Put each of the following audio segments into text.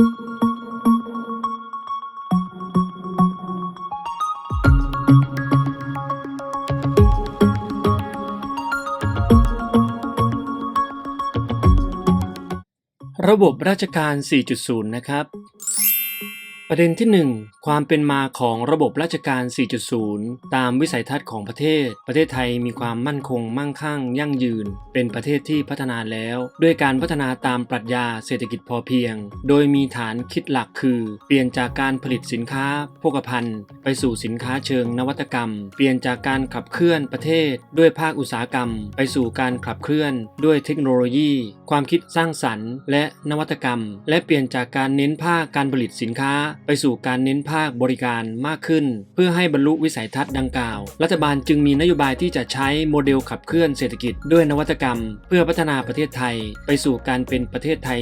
ระบบราชการ 4.0 นะครับ ประเด็นที่ 1 ความเป็นมาของระบบราชการ 4.0 ตามวิสัยทัศน์ของประเทศ ประเทศไทยมีความมั่นคง มั่งคั่ง ยั่งยืน เป็นประเทศที่พัฒนาแล้ว ด้วยการพัฒนาตามปรัชญาเศรษฐกิจพอเพียง โดยมีฐานคิดหลักคือ เปลี่ยนจากการผลิตสินค้าโภคภัณฑ์ ไปสู่สินค้าเชิงนวัตกรรม เปลี่ยนจากการขับเคลื่อนประเทศ ด้วยภาคอุตสาหกรรม ไปสู่การขับเคลื่อน ด้วยเทคโนโลยี ความคิดสร้างสรรค์ และนวัตกรรม และเปลี่ยนจากการเน้นภาคการผลิตสินค้าไปสู่การเน้นภาคบริการมากขึ้น เพื่อให้บรรลุวิสัยทัศน์ดังกล่าว รัฐบาลจึงมีนโยบายที่จะใช้โมเดลขับเคลื่อนเศรษฐกิจด้วยนวัตกรรม เพื่อพัฒนาประเทศไทย ไปสู่การเป็นประเทศไทย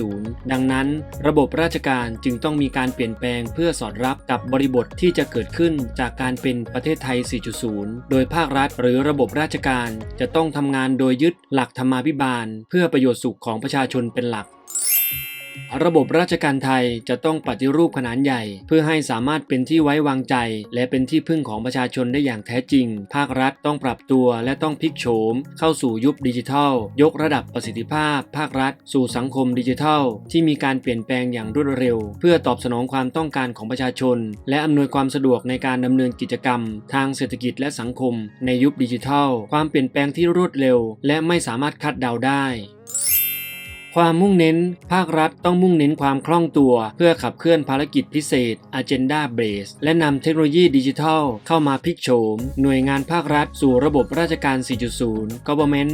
4.0 ดังนั้น ระบบราชการจึงต้องมีการเปลี่ยนแปลงเพื่อสอดรับกับบริบทที่จะเกิดขึ้นจากการเป็นประเทศไทย 4.0 โดยภาครัฐหรือระบบราชการจะต้องทำงานโดยยึดหลักธรรมาภิบาล เพื่อประโยชน์สุขของประชาชนเป็นหลัก ระบบราชการไทยจะต้องปฏิรูปขนาดใหญ่ เพื่อให้สามารถเป็นที่ไว้วางใจ และเป็นที่พึ่งของประชาชนได้อย่างแท้จริง ภาครัฐต้องปรับตัวและต้องพลิกโฉม เข้าสู่ยุคดิจิทัล ยกระดับประสิทธิภาพ ภาครัฐ สู่สังคมดิจิทัล ที่มีการเปลี่ยนแปลงอย่างรวดเร็ว เพื่อตอบสนองความต้องการของประชาชน และอำนวยความสะดวกในการดำเนินกิจกรรม ทางเศรษฐกิจและสังคม ในยุคดิจิทัล ความเปลี่ยนแปลงที่รวดเร็ว และไม่สามารถคาดเดาได้ ความมุ่งเน้น ภาครัฐต้องมุ่งเน้นความคล่องตัว เพื่อขับเคลื่อนภารกิจพิเศษ Agenda Base และนำเทคโนโลยีดิจิทัล เข้ามาพลิกโฉม หน่วยงานภาครัฐสู่ระบบราชการ 4.0 Government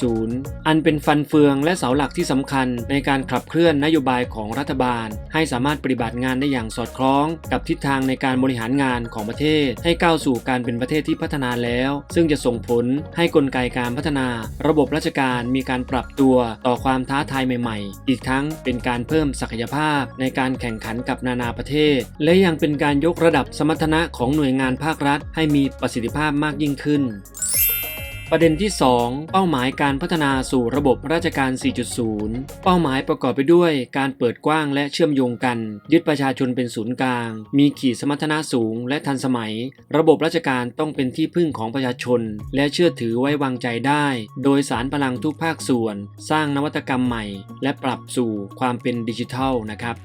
4.0 อันเป็นฟันเฟืองและเสาหลักที่สำคัญในการขับเคลื่อนนโยบายของรัฐบาล ให้สามารถปฏิบัติงานได้อย่างสอดคล้อง กับทิศทางในการบริหารงานของประเทศ ให้ก้าวสู่การเป็นประเทศที่พัฒนาแล้ว ซึ่งจะส่งผลให้กลไกการพัฒนา ระบบราชการมีการปรับตัวต่อความท้าทายใหม่ๆ อีกทั้งเป็นการเพิ่มศักยภาพในการแข่งขันกับนานาประเทศ และยังเป็นการยกระดับสมรรถนะของหน่วยงานภาครัฐ ให้มีประสิทธิภาพมากยิ่งขึ้น ประเด็นที่ 2 เป้าหมายการพัฒนาสู่ระบบราชการ 4.0 เป้าหมายประกอบไปด้วยการเปิดกว้างและเชื่อมโยงกัน ยึดประชาชนเป็นศูนย์กลาง มีขีดสมรรถนะสูงและทันสมัย ระบบราชการต้องเป็นที่พึ่งของประชาชน และเชื่อถือไว้วางใจได้ โดยสารพลังทุกภาคส่วน สร้างนวัตกรรมใหม่ และปรับสู่ความเป็นดิจิทัลนะครับ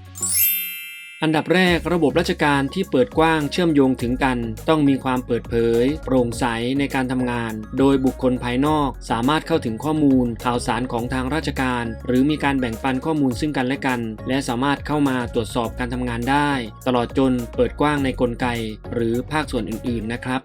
อันดับแรกระบบราชการที่เปิดกว้างเชื่อมโยงถึงกัน ต้องมีความเปิดเผย โปร่งใสในการทำงาน โดยบุคคลภายนอกสามารถเข้าถึงข้อมูล ข่าวสารของทางราชการ หรือมีการแบ่งปันข้อมูลซึ่งกันและกัน และสามารถเข้ามาตรวจสอบการทำงานได้ ตลอดจนเปิดกว้างในกลไก หรือภาคส่วนอื่น ๆ นะครับ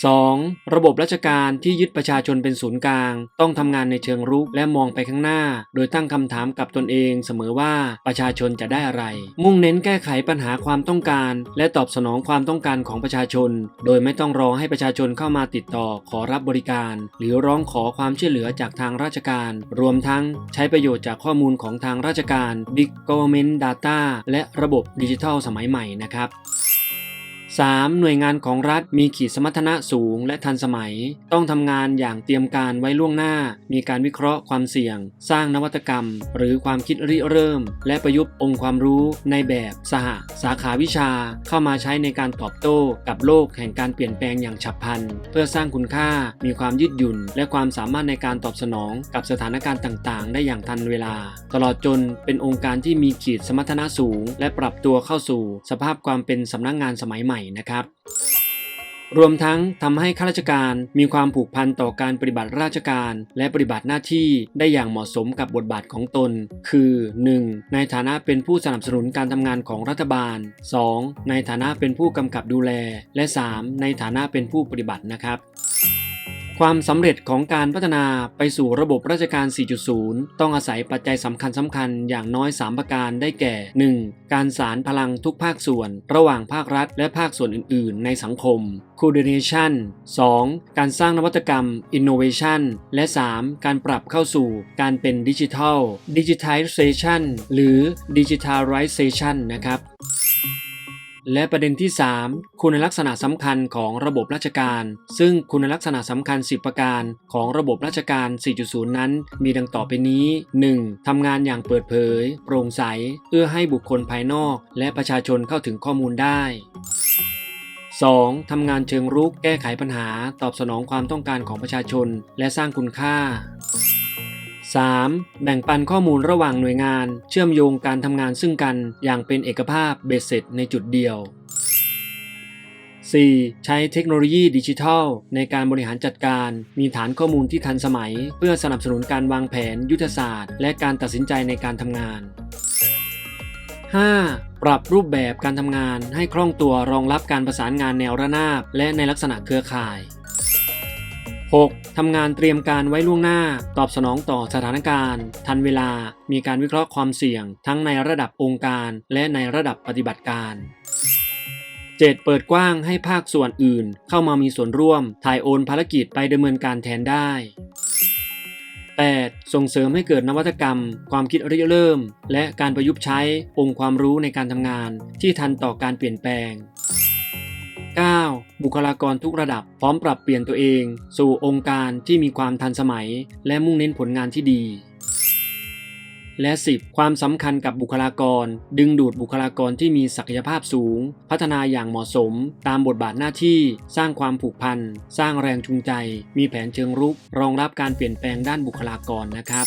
2. ระบบราชการที่ยึดประชาชนเป็นศูนย์กลาง ต้องทำงานในเชิงรุกและมองไปข้างหน้า โดยตั้งคำถามกับตนเองเสมอว่าประชาชนจะได้อะไร มุ่งเน้นแก้ไขปัญหาความต้องการ และตอบสนองความต้องการของประชาชน โดยไม่ต้องรอให้ประชาชนเข้ามาติดต่อขอรับบริการ หรือร้องขอความช่วยเหลือจากทางราชการ รวมทั้งใช้ประโยชน์จากข้อมูลของทางราชการ Big Government Data และระบบดิจิทัลสมัยใหม่นะครับ 3. หน่วยงานของรัฐมีขีดสมรรถนะสูงและทันสมัย ต้องทำงานอย่างเตรียมการไว้ล่วงหน้า มีการวิเคราะห์ความเสี่ยง สร้างนวัตกรรม หรือความคิดริเริ่ม และประยุกต์องค์ความรู้ในแบบสหสาขาวิชา เข้ามาใช้ในการตอบโต้กับโลกแห่งการเปลี่ยนแปลงอย่างฉับพลัน เพื่อสร้างคุณค่า มีความยืดหยุ่น และความสามารถในการตอบสนองกับสถานการณ์ต่างๆ ได้อย่างทันเวลา ตลอดจนเป็นองค์การที่มีขีดสมรรถนะสูง และปรับตัวเข้าสู่ สภาพความเป็นสำนักงงานสมัยใหม่นะครับ รวมทั้งทำให้ข้าราชการมีความผูกพันต่อการปฏิบัติราชการ และปฏิบัติหน้าที่ได้อย่างเหมาะสมกับบทบาทของตน คือ 1. ในฐานะเป็นผู้สนับสนุนการทำงานของรัฐบาล 2. ในฐานะเป็นผู้กำกับดูแล และ 3. ในฐานะเป็นผู้ปฏิบัตินะครับ ความสำเร็จของการพัฒนาไปสู่ระบบราชการ 4.0 ต้องอาศัยปัจจัยสำคัญสำคัญอย่างน้อย 3 ประการได้แก่ 1. การสารพลังทุกภาคส่วน ระหว่างภาครัฐ และภาคส่วนอื่น ๆ ในสังคม Coordination 2. การสร้างนวัตกรรม Innovation และ 3. การปรับเข้าสู่การเป็นดิจิทัล Digitization หรือ Digitalization นะครับ และประเด็นที่ 3 คุณลักษณะสำคัญของระบบราชการ ซึ่งคุณลักษณะสำคัญ 10 ประการของระบบราชการ 4.0 นั้น มีดังต่อไปนี้ 1. ทำงานอย่างเปิดเผย โปร่งใส เอื้อให้บุคคลภายนอก และประชาชนเข้าถึงข้อมูลได้ 2. ทำงานเชิงรุกแก้ไขปัญหา ตอบสนองความต้องการของประชาชน และสร้างคุณค่า 3. แบ่งปันข้อมูลระหว่างหน่วยงาน เชื่อมโยงการทำงานซึ่งกันอย่างเป็นเอกภาพเบ็ดเสร็จในจุดเดียว 4. ใช้เทคโนโลยีดิจิทัล ในการบริหารจัดการ มีฐานข้อมูลที่ทันสมัย เพื่อสนับสนุนการวางแผนยุทธศาสตร์ และการตัดสินใจในการทำงาน 5. ปรับรูปแบบการทำงานให้คล่องตัวรองรับการประสานงานแนวระนาบ และในลักษณะเครือข่าย 6. ทำงานเตรียมการไว้ล่วงหน้า ตอบสนองต่อสถานการณ์ ทันเวลา มีการวิเคราะห์ความเสี่ยง ทั้งในระดับองค์การ และในระดับปฏิบัติการ 7. เปิดกว้างให้ภาคส่วนอื่น เข้ามามีส่วนร่วม ถ่ายโอนภารกิจไปดำเนินการแทนได้ 8. ส่งเสริมให้เกิดนวัตกรรม ความคิดริเริ่ม และการประยุกต์ใช้องค์ความรู้ในการทำงาน ที่ทันต่อการเปลี่ยนแปลง 9. บุคลากรทุกระดับพร้อมปรับเปลี่ยนตัวเอง สู่องค์การที่มีความทันสมัย และมุ่งเน้นผลงานที่ดี และ 10. ความสำคัญกับบุคลากร ดึงดูดบุคลากรที่มีศักยภาพสูง พัฒนาอย่างเหมาะสม ตามบทบาทหน้าที่ สร้างความผูกพัน สร้างแรงจูงใจ มีแผนเชิงรุก รองรับการเปลี่ยนแปลงด้านบุคลากรนะครับ